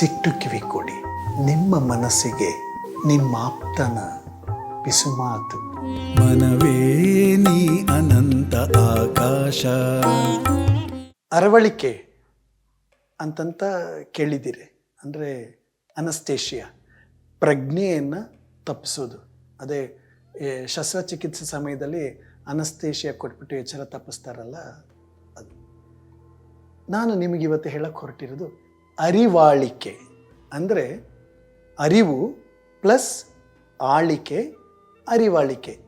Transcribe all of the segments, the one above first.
ಮನಸ್ಸಿಟ್ಟು ಕಿವಿಕೊಡಿ ನಿಮ್ಮ ಮನಸ್ಸಿಗೆ ನಿಮ್ಮ ಆಪ್ತನ ಪಿಸುಮಾತು ಮನವೇ ನೀ ಅನಂತ ಆಕಾಶ. ಅರವಳಿಕೆ ಅಂತಂತ ಕೇಳಿದ್ದೀರಿ ಅಂದರೆ ಅನಸ್ತೇಷಿಯಾ. ಪ್ರಜ್ಞೆಯನ್ನು ತಪ್ಪಿಸೋದು. ಅದೇ ಶಸ್ತ್ರಚಿಕಿತ್ಸೆ ಸಮಯದಲ್ಲಿ ಅನಸ್ತೇಷಿಯಾ ಕೊಟ್ಬಿಟ್ಟು ಎಚ್ಚರ ತಪ್ಪಿಸ್ತಾರಲ್ಲ ಅದು. ನಾನು ನಿಮಗಿವತ್ತು ಹೇಳಕ್ಕೆ ಹೊರಟಿರೋದು ಅರಿವಾಳಿಕೆ. ಅಂದರೆ ಅರಿವು ಪ್ಲಸ್ ಆಳಿಕೆ, ಅರಿವಾಳಿಕೆ.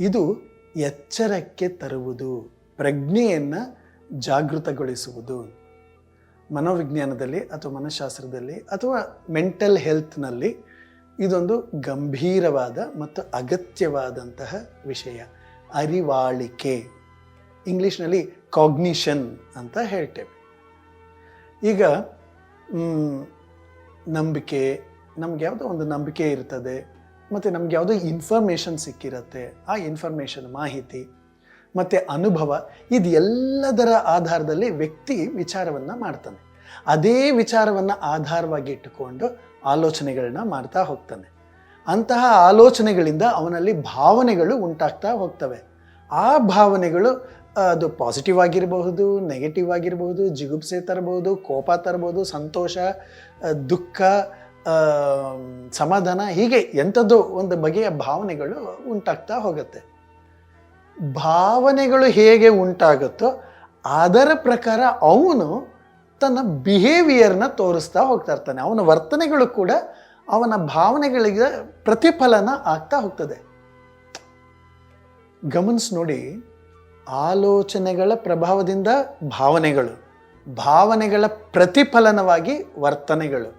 ಇದು ಎಚ್ಚರಕ್ಕೆ ತರುವುದು, ಪ್ರಜ್ಞೆಯನ್ನು ಜಾಗೃತಗೊಳಿಸುವುದು. ಮನೋವಿಜ್ಞಾನದಲ್ಲಿ ಅಥವಾ ಮನಃಶಾಸ್ತ್ರದಲ್ಲಿ ಅಥವಾ ಮೆಂಟಲ್ ಹೆಲ್ತ್ನಲ್ಲಿ ಇದೊಂದು ಗಂಭೀರವಾದ ಮತ್ತು ಅಗತ್ಯವಾದಂತಹ ವಿಷಯ. ಅರಿವಾಳಿಕೆ. ಇಂಗ್ಲೀಷ್ನಲ್ಲಿ ಕಾಗ್ನಿಷನ್ ಅಂತ ಹೇಳ್ತೇವೆ. ಈಗ ನಂಬಿಕೆ, ನಮ್ಗೆ ಯಾವುದೋ ಒಂದು ನಂಬಿಕೆ ಇರ್ತದೆ, ಮತ್ತು ನಮ್ಗೆ ಯಾವುದೋ ಇನ್ಫಾರ್ಮೇಷನ್ ಸಿಕ್ಕಿರುತ್ತೆ, ಆ ಇನ್ಫಾರ್ಮೇಷನ್ ಮಾಹಿತಿ, ಮತ್ತು ಅನುಭವ ಇದೆಲ್ಲದರ ಆಧಾರದಲ್ಲಿ ವ್ಯಕ್ತಿ ವಿಚಾರವನ್ನು ಮಾಡ್ತಾನೆ. ಅದೇ ವಿಚಾರವನ್ನು ಆಧಾರವಾಗಿ ಇಟ್ಟುಕೊಂಡು ಆಲೋಚನೆಗಳನ್ನ ಮಾಡ್ತಾ ಹೋಗ್ತಾನೆ. ಅಂತಹ ಆಲೋಚನೆಗಳಿಂದ ಅವನಲ್ಲಿ ಭಾವನೆಗಳು ಉಂಟಾಗ್ತಾ ಹೋಗ್ತವೆ. ಆ ಭಾವನೆಗಳು ಅದು ಪಾಸಿಟಿವ್ ಆಗಿರಬಹುದು ನೆಗೆಟಿವ್ ಆಗಿರಬಹುದು, ಜಿಗುಪ್ಸೆ ತರಬಹುದು, ಕೋಪ ತರಬಹುದು, ಸಂತೋಷ ದುಃಖ ಸಮಾಧಾನ ಹೀಗೆ ಎಂಥದ್ದು ಒಂದು ಬಗೆಯ ಭಾವನೆಗಳು ಉಂಟಾಗ್ತಾ ಹೋಗುತ್ತೆ. ಭಾವನೆಗಳು ಹೇಗೆ ಉಂಟಾಗುತ್ತೋ ಅದರ ಪ್ರಕಾರ ಅವನು ತನ್ನ ಬಿಹೇವಿಯರ್ನ ತೋರಿಸ್ತಾ ಹೋಗ್ತಾ ಇರ್ತಾನೆ. ಅವನ ವರ್ತನೆಗಳು ಕೂಡ ಅವನ ಭಾವನೆಗಳಿಗೆ ಪ್ರತಿಫಲನ ಆಗ್ತಾ ಹೋಗ್ತದೆ. ಗಮನಿಸಿ ನೋಡಿ ಆಲೋಚನೆಗಳ ಪ್ರಭಾವದಿಂದ ಭಾವನೆಗಳು, ಭಾವನೆಗಳ ಪ್ರತಿಫಲನವಾಗಿ ವರ್ತನೆಗಳು.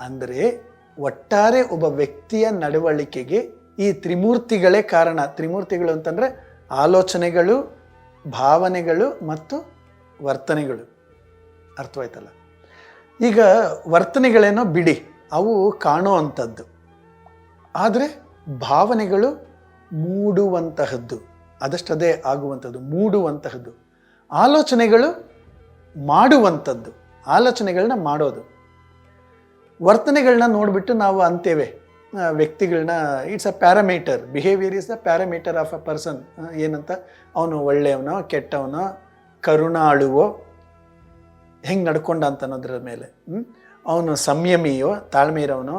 ಅಂದರೆ ಒಟ್ಟಾರೆ ಒಬ್ಬ ವ್ಯಕ್ತಿಯ ನಡವಳಿಕೆಗೆ ಈ ತ್ರಿಮೂರ್ತಿಗಳೇ ಕಾರಣ. ತ್ರಿಮೂರ್ತಿಗಳು ಅಂತಂದರೆ ಆಲೋಚನೆಗಳು, ಭಾವನೆಗಳು ಮತ್ತು ವರ್ತನೆಗಳು. ಅರ್ಥವಾಯ್ತಲ್ಲ? ಈಗ ವರ್ತನೆಗಳೇನೋ ಬಿಡಿ, ಅವು ಕಾಣೋ ಅಂಥದ್ದು. ಆದರೆ ಭಾವನೆಗಳು ಮೂಡುವಂತಹದ್ದು. ಅದಷ್ಟದೇ ಆಗುವಂಥದ್ದು, ಮೂಡುವಂತಹದ್ದು. ಆಲೋಚನೆಗಳು ಮಾಡುವಂಥದ್ದು. ಆಲೋಚನೆಗಳನ್ನ ಮಾಡೋದು. ವರ್ತನೆಗಳನ್ನ ನೋಡಿಬಿಟ್ಟು ನಾವು ಅಂತೇವೆ ವ್ಯಕ್ತಿಗಳನ್ನ it's a parameter behaviour is the parameter of a person ಏನಂತ? ಅವನು ಒಳ್ಳೆಯವನೋ, ಕೆಟ್ಟವನೋ, ಕರುಣಾಳುವೋ, ಹೆಂಗೆ ನಡ್ಕೊಂಡ ಅಂತ ಅನ್ನೋದ್ರ ಮೇಲೆ ಅವನು ಸಂಯಮಿಯೋ ತಾಳ್ಮೆ ಇರೋವನೋ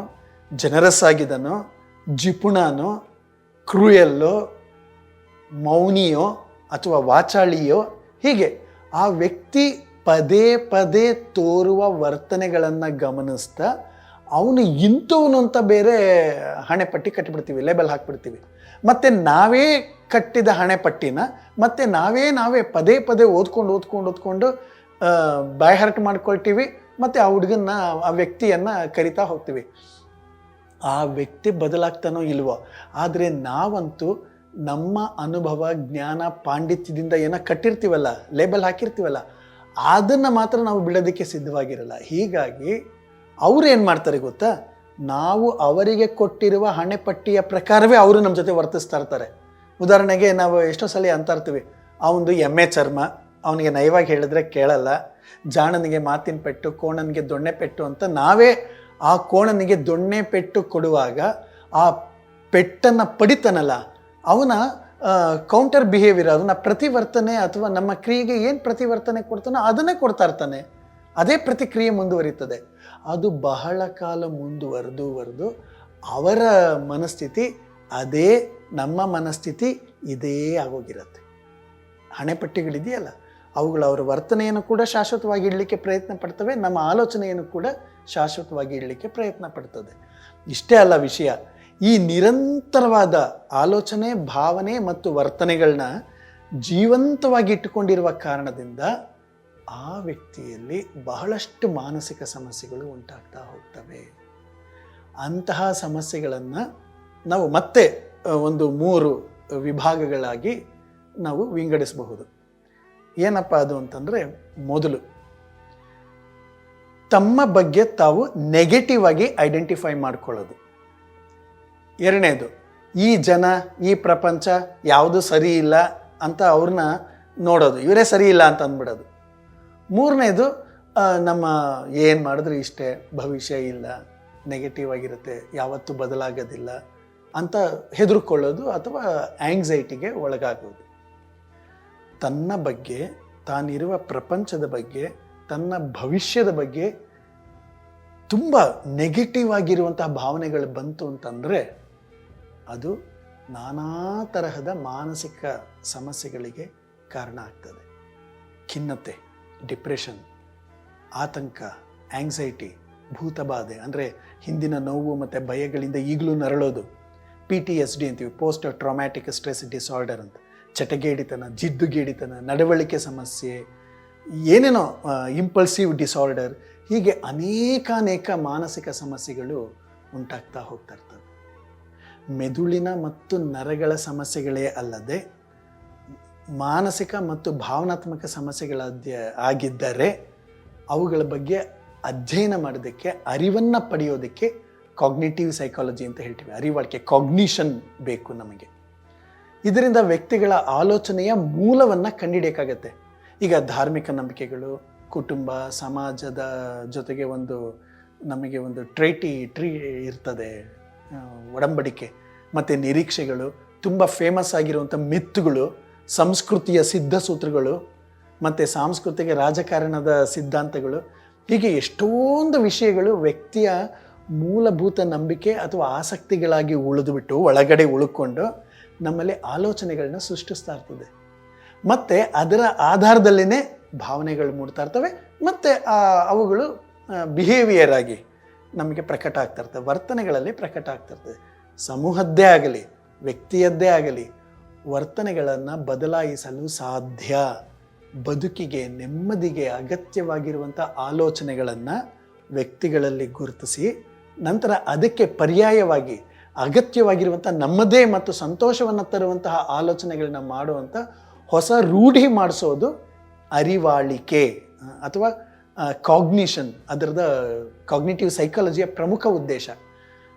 ಜನರಸ್ ಆಗಿದನೋ ಜಿಪುಣನೋ, ಕ್ರೂಯಲ್ಲೋ ಮೌನಿಯೋ ಅಥವಾ ವಾಚಾಳಿಯೋ, ಹೀಗೆ ಆ ವ್ಯಕ್ತಿ ಪದೇ ಪದೇ ತೋರುವ ವರ್ತನೆಗಳನ್ನು ಗಮನಿಸ್ತಾ ಅವನು ಇಂಥವನು ಅಂತ ಬೇರೆ ಹಣೆಪಟ್ಟಿ ಕಟ್ಟಿಬಿಡ್ತೀವಿ ಲೇಬಲ್ ಹಾಕ್ಬಿಡ್ತೀವಿ. ಮತ್ತು ನಾವೇ ಕಟ್ಟಿದ ಹಣೆಪಟ್ಟಿನ ಮತ್ತು ನಾವೇ ನಾವೇ ಪದೇ ಪದೇ ಓದ್ಕೊಂಡು ಓದ್ಕೊಂಡು ಓದ್ಕೊಂಡು ಬಾಯ್ ಹರ್ಟ್ ಮಾಡ್ಕೊಳ್ತೀವಿ, ಮತ್ತು ಆ ಹುಡುಗನ್ನ, ಆ ವ್ಯಕ್ತಿಯನ್ನು ಕರಿತಾ ಹೋಗ್ತೀವಿ. ಆ ವ್ಯಕ್ತಿ ಬದಲಾಗ್ತಾನೋ ಇಲ್ವೋ, ಆದರೆ ನಾವಂತೂ ನಮ್ಮ ಅನುಭವ, ಜ್ಞಾನ, ಪಾಂಡಿತ್ಯದಿಂದ ಏನೋ ಕಟ್ಟಿರ್ತೀವಲ್ಲ ಲೇಬಲ್ ಹಾಕಿರ್ತೀವಲ್ಲ, ಅದನ್ನು ಮಾತ್ರ ನಾವು ಬಿಡೋದಕ್ಕೆ ಸಿದ್ಧವಾಗಿರಲ್ಲ. ಹೀಗಾಗಿ ಅವರು ಏನು ಮಾಡ್ತಾರೆ ಗೊತ್ತಾ? ನಾವು ಅವರಿಗೆ ಕೊಟ್ಟಿರುವ ಹಣೆಪಟ್ಟಿಯ ಪ್ರಕಾರವೇ ಅವರು ನಮ್ಮ ಜೊತೆ ವರ್ತಿಸ್ತಾ ಇರ್ತಾರೆ. ಉದಾಹರಣೆಗೆ ನಾವು ಎಷ್ಟೋ ಸಲ ಅಂತ ಇರ್ತೀವಿ ಅವನದು ಎಮ್ಮೆ ಚರ್ಮ, ಅವನಿಗೆ ನಯವಾಗಿ ಹೇಳಿದ್ರೆ ಕೇಳಲ್ಲ, ಜಾಣನಿಗೆ ಮಾತಿನ ಪೆಟ್ಟು, ಕೋಣನಿಗೆ ದೊಣ್ಣೆ ಪೆಟ್ಟು ಅಂತ ನಾವೇ ಆ ಕೋಣನಿಗೆ ದೊಣ್ಣೆ ಪೆಟ್ಟು ಕೊಡುವಾಗ ಆ ಪೆಟ್ಟನ್ನು ಪಡಿತಾನಲ್ಲ ಅವನ ಕೌಂಟರ್ ಬಿಹೇವಿಯರ್ ಅದನ್ನ ಪ್ರತಿವರ್ತನೆ ಅಥವಾ ನಮ್ಮ ಕ್ರಿಯೆಗೆ ಏನು ಪ್ರತಿವರ್ತನೆ ಕೊಡ್ತಾನೋ ಅದನ್ನೇ ಕೊಡ್ತಾ ಇರ್ತಾನೆ. ಅದೇ ಪ್ರತಿಕ್ರಿಯೆ ಮುಂದುವರಿತದೆ. ಅದು ಬಹಳ ಕಾಲ ಮುಂದುವರೆದು ವರೆದು ಅವರ ಮನಸ್ಥಿತಿ ಅದೇ, ನಮ್ಮ ಮನಸ್ಥಿತಿ ಇದೇ ಆಗೋಗಿರುತ್ತೆ. ಹಣೆಪಟ್ಟಿಗಳಿದೆಯಲ್ಲ, ಅವುಗಳು ಅವರ ವರ್ತನೆಯನ್ನು ಕೂಡ ಶಾಶ್ವತವಾಗಿ ಇಡಲಿಕ್ಕೆ ಪ್ರಯತ್ನ ಪಡ್ತವೆ, ನಮ್ಮ ಆಲೋಚನೆಯನ್ನು ಕೂಡ ಶಾಶ್ವತವಾಗಿ ಇಡಲಿಕ್ಕೆ ಪ್ರಯತ್ನ ಪಡ್ತದೆ. ಇಷ್ಟೇ ಅಲ್ಲ ವಿಷಯ. ಈ ನಿರಂತರವಾದ ಆಲೋಚನೆ, ಭಾವನೆ ಮತ್ತು ವರ್ತನೆಗಳನ್ನ ಜೀವಂತವಾಗಿ ಇಟ್ಟುಕೊಂಡಿರುವ ಕಾರಣದಿಂದ ಆ ವ್ಯಕ್ತಿಯಲ್ಲಿ ಬಹಳಷ್ಟು ಮಾನಸಿಕ ಸಮಸ್ಯೆಗಳು ಉಂಟಾಗ್ತಾ ಹೋಗ್ತವೆ. ಅಂತಹ ಸಮಸ್ಯೆಗಳನ್ನು ನಾವು ಮತ್ತೆ ಒಂದು ಮೂರು ವಿಭಾಗಗಳಾಗಿ ನಾವು ವಿಂಗಡಿಸಬಹುದು. ಏನಪ್ಪ ಅದು ಅಂತಂದರೆ ಮೊದಲು, ತಮ್ಮ ಬಗ್ಗೆ ತಾವು ನೆಗೆಟಿವ್ ಆಗಿ ಐಡೆಂಟಿಫೈ ಮಾಡ್ಕೊಳ್ಳೋದು. ಎರಡನೇದು, ಈ ಜನ, ಈ ಪ್ರಪಂಚ ಯಾವುದು ಸರಿ ಇಲ್ಲ ಅಂತ ಅವ್ರನ್ನ ನೋಡೋದು. ಇವರೇ ಸರಿ ಇಲ್ಲ ಅಂತ ಅಂದ್ಬಿಡೋದು. ಮೂರನೇದು ನಮ್ಮ ಏನು ಮಾಡಿದ್ರು ಇಷ್ಟೇ, ಭವಿಷ್ಯ ಇಲ್ಲ ನೆಗೆಟಿವ್ ಆಗಿರುತ್ತೆ, ಯಾವತ್ತೂ ಬದಲಾಗೋದಿಲ್ಲ ಅಂತ ಹೆದರ್ಕೊಳ್ಳೋದು ಅಥವಾ ಆಂಗ್ಸೈಟಿಗೆ ಒಳಗಾಗೋದು. ತನ್ನ ಬಗ್ಗೆ, ತಾನಿರುವ ಪ್ರಪಂಚದ ಬಗ್ಗೆ, ತನ್ನ ಭವಿಷ್ಯದ ಬಗ್ಗೆ ತುಂಬ ನೆಗೆಟಿವ್ ಆಗಿರುವಂತಹ ಭಾವನೆಗಳು ಬಂತು ಅಂತಂದರೆ ಅದು ನಾನಾ ತರಹದ ಮಾನಸಿಕ ಸಮಸ್ಯೆಗಳಿಗೆ ಕಾರಣ ಆಗ್ತದೆ. ಖಿನ್ನತೆ, ಡಿಪ್ರೆಷನ್, ಆತಂಕ ಆಂಗ್ಸೈಟಿ ಭೂತಬಾಧೆ, ಅಂದರೆ ಹಿಂದಿನ ನೋವು ಮತ್ತು ಭಯಗಳಿಂದ ಈಗಲೂ ನರಳೋದು. ಪಿ ಟಿ ಎಸ್ ಡಿ ಅಂತೀವಿ ಪೋಸ್ಟ್ ಟ್ರಾಮ್ಯಾಟಿಕ್ ಸ್ಟ್ರೆಸ್ ಡಿಸಾರ್ಡರ್ ಅಂತ. ಚಟಗೇಡಿತನ, ಜಿದ್ದುಗೇಡಿತನ, ನಡವಳಿಕೆ ಸಮಸ್ಯೆ, ಏನೇನೋ ಇಂಪಲ್ಸಿವ್ ಡಿಸಾರ್ಡರ್ ಹೀಗೆ ಅನೇಕಾನೇಕ ಮಾನಸಿಕ ಸಮಸ್ಯೆಗಳು ಉಂಟಾಗ್ತಾ ಹೋಗ್ತಾ ಇರ್ತವೆ. ಮೆದುಳಿನ ಮತ್ತು ನರಗಳ ಸಮಸ್ಯೆಗಳೇ ಅಲ್ಲದೆ ಮಾನಸಿಕ ಮತ್ತು ಭಾವನಾತ್ಮಕ ಸಮಸ್ಯೆಗಳಾದ್ಯ ಆಗಿದ್ದರೆ ಅವುಗಳ ಬಗ್ಗೆ ಅಧ್ಯಯನ ಮಾಡೋದಕ್ಕೆ, ಅರಿವನ್ನು ಪಡೆಯೋದಕ್ಕೆ ಕಾಗ್ನಿಟಿವ್ ಸೈಕಾಲಜಿ ಅಂತ ಹೇಳ್ತೀವಿ. ಅರಿವಳಿಕೆ ಕಾಗ್ನಿಷನ್ ಬೇಕು ನಮಗೆ. ಇದರಿಂದ ವ್ಯಕ್ತಿಗಳ ಆಲೋಚನೆಯ ಮೂಲವನ್ನು ಕಂಡುಹಿಡಿಯೋಕ್ಕಾಗತ್ತೆ ಈಗ ಧಾರ್ಮಿಕ ನಂಬಿಕೆಗಳು, ಕುಟುಂಬ, ಸಮಾಜದ ಜೊತೆಗೆ ಒಂದು ನಮಗೆ ಒಂದು ಟ್ರೈಟಿ ಟ್ರೀ ಇರ್ತದೆ. ಒಡಂಬಡಿಕೆ, ಮತ್ತು ನಿರೀಕ್ಷೆಗಳು, ತುಂಬ ಫೇಮಸ್ ಆಗಿರುವಂಥ ಮಿತ್ತುಗಳು, ಸಂಸ್ಕೃತಿಯ ಸಿದ್ಧ ಸೂತ್ರಗಳು ಮತ್ತು ಸಾಂಸ್ಕೃತಿಕ ರಾಜಕಾರಣದ ಸಿದ್ಧಾಂತಗಳು, ಹೀಗೆ ಎಷ್ಟೊಂದು ವಿಷಯಗಳು ವ್ಯಕ್ತಿಯ ಮೂಲಭೂತ ನಂಬಿಕೆ ಅಥವಾ ಆಸಕ್ತಿಗಳಾಗಿ ಉಳಿದುಬಿಟ್ಟು ಒಳಗಡೆ ಉಳ್ಕೊಂಡು ನಮ್ಮಲ್ಲಿ ಆಲೋಚನೆಗಳನ್ನ ಸೃಷ್ಟಿಸ್ತಾ ಇರ್ತದೆ. ಮತ್ತು ಅದರ ಆಧಾರದಲ್ಲೇ ಭಾವನೆಗಳು ಮೂಡ್ತಾ ಇರ್ತವೆ, ಮತ್ತು ಅವುಗಳು ಬಿಹೇವಿಯರ್ ಆಗಿ ನಮಗೆ ಪ್ರಕಟ ಆಗ್ತಾ ಇರ್ತವೆ ವರ್ತನೆಗಳಲ್ಲಿ ಪ್ರಕಟ ಆಗ್ತಾ ಇರ್ತದೆ ಸಮೂಹದ್ದೇ ಆಗಲಿ, ವ್ಯಕ್ತಿಯದ್ದೇ ಆಗಲಿ, ವರ್ತನೆಗಳನ್ನು ಬದಲಾಯಿಸಲು ಸಾಧ್ಯ. ಬದುಕಿಗೆ, ನೆಮ್ಮದಿಗೆ, ಅಗತ್ಯವಾಗಿರುವಂಥ ಆಲೋಚನೆಗಳನ್ನು ವ್ಯಕ್ತಿಗಳಲ್ಲಿ ಗುರುತಿಸಿ, ನಂತರ ಅದಕ್ಕೆ ಪರ್ಯಾಯವಾಗಿ, ಅಗತ್ಯವಾಗಿರುವಂಥ ನಮ್ಮದೇ ಮತ್ತು ಸಂತೋಷವನ್ನು ತರುವಂತಹ ಆಲೋಚನೆಗಳನ್ನ ಮಾಡುವಂಥ ಹೊಸ ರೂಢಿ ಮಾಡಿಸೋದು ಅರಿವಾಳಿಕೆ ಅಥವಾ ಕಾಗ್ನಿಷನ್ ಅದರದ ಕಾಗ್ನಿಟಿವ್ ಸೈಕಾಲಜಿಯ ಪ್ರಮುಖ ಉದ್ದೇಶ.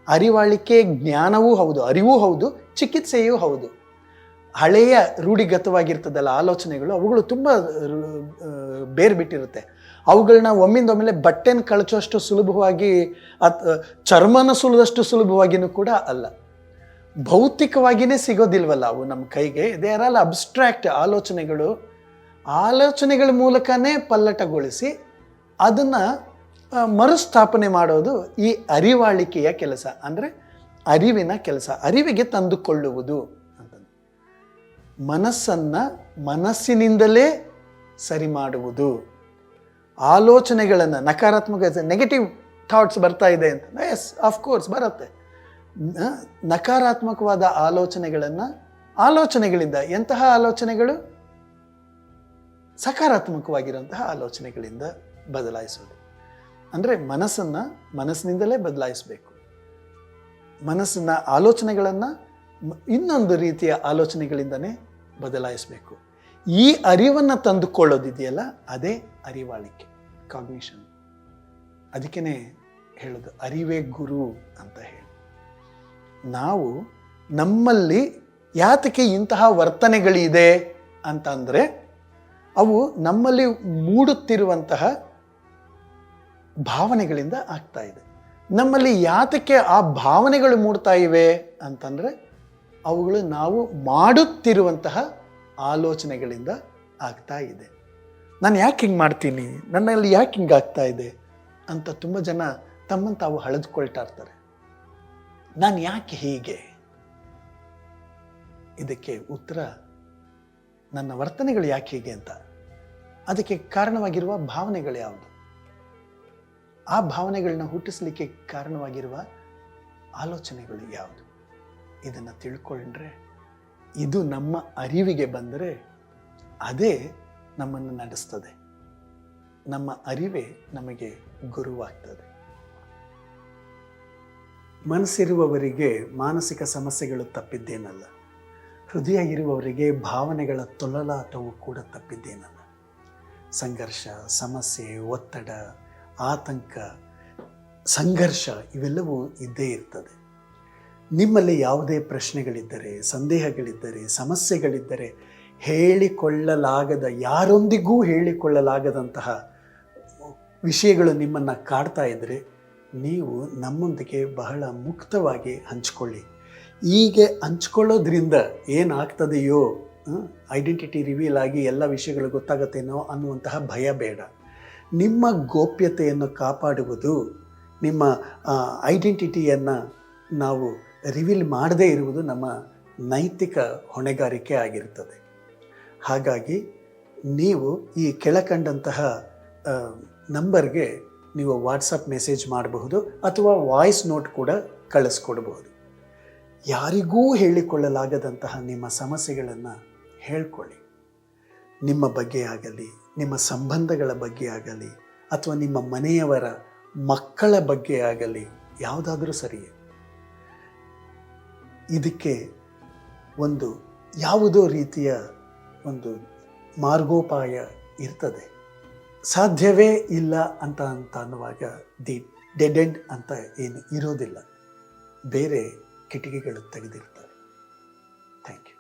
ಅರಿವಾಳಿಕೆ ಜ್ಞಾನವೂ ಹೌದು, ಅರಿವೂ ಹೌದು, ಚಿಕಿತ್ಸೆಯೂ ಹೌದು. ಹಳೆಯ ರೂಢಿಗತವಾಗಿರ್ತದಲ್ಲ ಆಲೋಚನೆಗಳು, ಅವುಗಳು ತುಂಬ ಬೇರೆ ಬಿಟ್ಟಿರುತ್ತೆ ಅವುಗಳನ್ನ ಒಮ್ಮಿಂದ ಒಮ್ಮೆಲೆ ಬಟ್ಟೆನ ಕಳಚೋಷ್ಟು ಸುಲಭವಾಗಿ ಅತ್ ಚರ್ಮನ ಸುಲಿದಷ್ಟು ಸುಲಭವಾಗಿನೂ ಕೂಡ ಅಲ್ಲ. ಭೌತಿಕವಾಗಿಯೇ ಸಿಗೋದಿಲ್ವಲ್ಲ ಅವು ನಮ್ಮ ಕೈಗೆ ದೇ ಆರ್ ಅಬ್ಸ್ಟ್ರಾಕ್ಟ್ ಆಲೋಚನೆಗಳು. ಆಲೋಚನೆಗಳ ಮೂಲಕನೇ ಪಲ್ಲಟಗೊಳಿಸಿ ಅದನ್ನು ಮರುಸ್ಥಾಪನೆ ಮಾಡೋದು ಈ ಅರಿವಾಳಿಕೆಯ ಕೆಲಸ. ಅಂದರೆ ಅರಿವಿನ ಕೆಲಸ. ಅರಿವಿಗೆ ತಂದುಕೊಳ್ಳುವುದು ಅಂತ ಮನಸ್ಸನ್ನು ಮನಸ್ಸಿನಿಂದಲೇ ಸರಿ ಮಾಡುವುದು. ಆಲೋಚನೆಗಳನ್ನು, ನಕಾರಾತ್ಮಕ ನೆಗೆಟಿವ್ ಥಾಟ್ಸ್ ಬರ್ತಾ ಇದೆ ಅಂತ. ಎಸ್ ಕೋರ್ಸ್ ಬರುತ್ತೆ. ನಕಾರಾತ್ಮಕವಾದ ಆಲೋಚನೆಗಳನ್ನು, ಆಲೋಚನೆಗಳಿಂದ ಎಂತಹ ಆಲೋಚನೆಗಳು? ಸಕಾರಾತ್ಮಕವಾಗಿರುವಂತಹ ಆಲೋಚನೆಗಳಿಂದ. ಬದಲಾಯಿಸೋದು. ಅಂದರೆ ಮನಸ್ಸನ್ನು ಮನಸ್ಸಿನಿಂದಲೇ ಬದಲಾಯಿಸಬೇಕು. ಮನಸ್ಸಿನ ಆಲೋಚನೆಗಳನ್ನು ಇನ್ನೊಂದು ರೀತಿಯ ಆಲೋಚನೆಗಳಿಂದನೇ ಬದಲಾಯಿಸಬೇಕು. ಈ ಅರಿವನ್ನು ತಂದುಕೊಳ್ಳೋದಿದೆಯಲ್ಲ, ಅದೇ ಅರಿವಾಳಿಕೆ ಕಾಗ್ನಿಷನ್ ಅದಕ್ಕೇ ಹೇಳೋದು, ಅರಿವೇ ಗುರು ಅಂತ ಹೇಳಿ. ನಾವು ನಮ್ಮಲ್ಲಿ ಯಾತಕ್ಕೆ ಇಂತಹ ವರ್ತನೆಗಳಿದೆ ಅಂತಂದರೆ, ಅವು ನಮ್ಮಲ್ಲಿ ಮೂಡುತ್ತಿರುವಂತಹ ಭಾವನೆಗಳಿಂದ ಆಗ್ತಾ ಇದೆ. ನಮ್ಮಲ್ಲಿ ಯಾತಕ್ಕೆ ಆ ಭಾವನೆಗಳು ಮೂಡ್ತಾ ಇವೆ ಅಂತಂದರೆ ಅವುಗಳು ನಾವು ಮಾಡುತ್ತಿರುವಂತಹ ಆಲೋಚನೆಗಳಿಂದ ಆಗ್ತಾ ಇದೆ. ನಾನು ಯಾಕೆ ಹಿಂಗೆ ಮಾಡ್ತೀನಿ? ನನ್ನಲ್ಲಿ ಯಾಕೆ ಹಿಂಗೆ ಆಗ್ತಾ ಇದೆ? ಅಂತ ತುಂಬ ಜನ ತಮ್ಮನ್ನು ತಾವು ಹಳೆದುಕೊಳ್ತಾ ಇರ್ತಾರೆ. ನಾನು ಯಾಕೆ ಹೀಗೆ? ಇದಕ್ಕೆ ಉತ್ತರ, ನನ್ನ ವರ್ತನೆಗಳು ಯಾಕೆ ಹೀಗೆ ಅಂತ. ಅದಕ್ಕೆ ಕಾರಣವಾಗಿರುವ ಭಾವನೆಗಳು ಯಾವುದು? ಆ ಭಾವನೆಗಳನ್ನ ಹುಟ್ಟಿಸ್ಲಿಕ್ಕೆ ಕಾರಣವಾಗಿರುವ ಆಲೋಚನೆಗಳು ಯಾವುದು? ಇದನ್ನು ತಿಳ್ಕೊಂಡ್ರೆ ಇದು ನಮ್ಮ ಅರಿವಿಗೆ ಬಂದರೆ ಅದೇ ನಮ್ಮನ್ನು ನಡೆಸ್ತದೆ. ನಮ್ಮ ಅರಿವೇ ನಮಗೆ ಗುರುವಾಗ್ತದೆ. ಮನಸ್ಸಿರುವವರಿಗೆ ಮಾನಸಿಕ ಸಮಸ್ಯೆಗಳು ತಪ್ಪಿದ್ದೇನಲ್ಲ. ಹೃದಯ ಇರುವವರಿಗೆ ಭಾವನೆಗಳ ತೊಳಲಾಟವು ಕೂಡ ತಪ್ಪಿದ್ದೇನಲ್ಲ. ಸಂಘರ್ಷ, ಸಮಸ್ಯೆ, ಒತ್ತಡ ಆತಂಕ, ಸಂಘರ್ಷ ಇವೆಲ್ಲವೂ ಇದ್ದೇ ಇರ್ತದೆ. ನಿಮ್ಮಲ್ಲಿ ಯಾವುದೇ ಪ್ರಶ್ನೆಗಳಿದ್ದರೆ, ಸಂದೇಹಗಳಿದ್ದರೆ, ಸಮಸ್ಯೆಗಳಿದ್ದರೆ ಹೇಳಿಕೊಳ್ಳಲಾಗದ, ಯಾರೊಂದಿಗೂ ಹೇಳಿಕೊಳ್ಳಲಾಗದಂತಹ ವಿಷಯಗಳು ನಿಮ್ಮನ್ನು ಕಾಡ್ತಾ ಇದ್ದರೆ ನೀವು ನಮ್ಮೊಂದಿಗೆ ಬಹಳ ಮುಕ್ತವಾಗಿ ಹಂಚ್ಕೊಳ್ಳಿ. ಹೀಗೆ ಹಂಚ್ಕೊಳ್ಳೋದ್ರಿಂದ ಏನಾಗ್ತದೆಯೋ ಐಡೆಂಟಿಟಿ ರಿವೀಲ್ ಆಗಿ ಎಲ್ಲ ವಿಷಯಗಳು ಗೊತ್ತಾಗತ್ತೇನೋ ಅನ್ನುವಂತಹ ಭಯ ಬೇಡ. ನಿಮ್ಮ ಗೋಪ್ಯತೆಯನ್ನು ಕಾಪಾಡುವುದು, ನಿಮ್ಮ ಐಡೆಂಟಿಟಿಯನ್ನು ನಾವು ರಿವೀಲ್ ಮಾಡದೇ ಇರುವುದು ನಮ್ಮ ನೈತಿಕ ಹೊಣೆಗಾರಿಕೆ ಆಗಿರುತ್ತದೆ. ಹಾಗಾಗಿ ನೀವು ಈ ಕೆಳಕಂಡಂತಹ ನಂಬರ್ಗೆ ನೀವು ವಾಟ್ಸಪ್ ಮೆಸೇಜ್ ಮಾಡಬಹುದು ಅಥವಾ ವಾಯ್ಸ್ ನೋಟ್ ಕೂಡ ಕಳಿಸ್ಕೊಡ್ಬಹುದು. ಯಾರಿಗೂ ಹೇಳಿಕೊಳ್ಳಲಾಗದಂತಹ ನಿಮ್ಮ ಸಮಸ್ಯೆಗಳನ್ನು ಹೇಳ್ಕೊಳ್ಳಿ. ನಿಮ್ಮ ಬಗ್ಗೆ ಆಗಲಿ ನಿಮ್ಮ ಸಂಬಂಧಗಳ ಬಗ್ಗೆ ಆಗಲಿ ಅಥವಾ ನಿಮ್ಮ ಮನೆಯವರ ಮಕ್ಕಳ ಬಗ್ಗೆ ಆಗಲಿ ಯಾವುದಾದ್ರೂ ಸರಿಯೇ ಇದಕ್ಕೆ ಒಂದು ಯಾವುದೋ ರೀತಿಯ ಒಂದು ಮಾರ್ಗೋಪಾಯ ಇರ್ತದೆ. ಸಾಧ್ಯವೇ ಇಲ್ಲ ಅಂತ ಅಂತ ಅನ್ನುವಾಗ ದಿ ಡೆಡ್ ಎಂಡ್ ಅಂತ ಏನು ಇರೋದಿಲ್ಲ. ಬೇರೆ ಕಿಟಕಿಗಳು ತೆಗೆದಿರ್ತವೆ ಥ್ಯಾಂಕ್ ಯು.